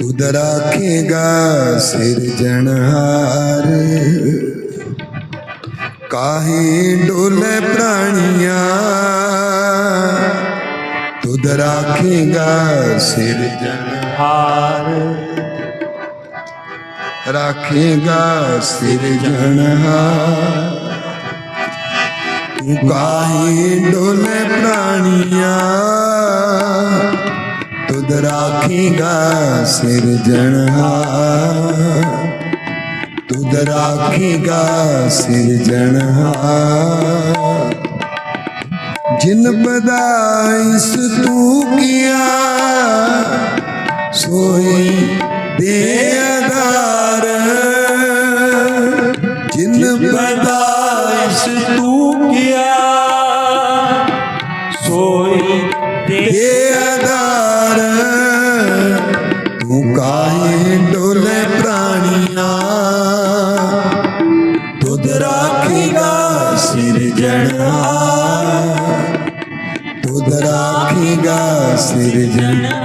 तुद राखेगा सिर जनहार। काहे डोले प्राणिया? तुद राखेगा सिर जनहार। राखेगा सिरजनहार तू काहे डोले प्राणिया? ਰਾਖੇਗਾ ਸਿਰਜਣਹਾਰ ਤੁਧ ਰਾਖੇਗਾ ਸਿਰਜਣਹਾਰ ਜਿਨ ਪਦਾਇਸ਼ ਤੂੰ ਕੀਆ ਸੋਈ ਦੇ ਆਧਾਰ। ਜਿਨ ਬਦਾਇਸ ਤੂੰ गाय डोले प्राणिया दुध राखेगा सिरजना दुध राखेगा सिरजना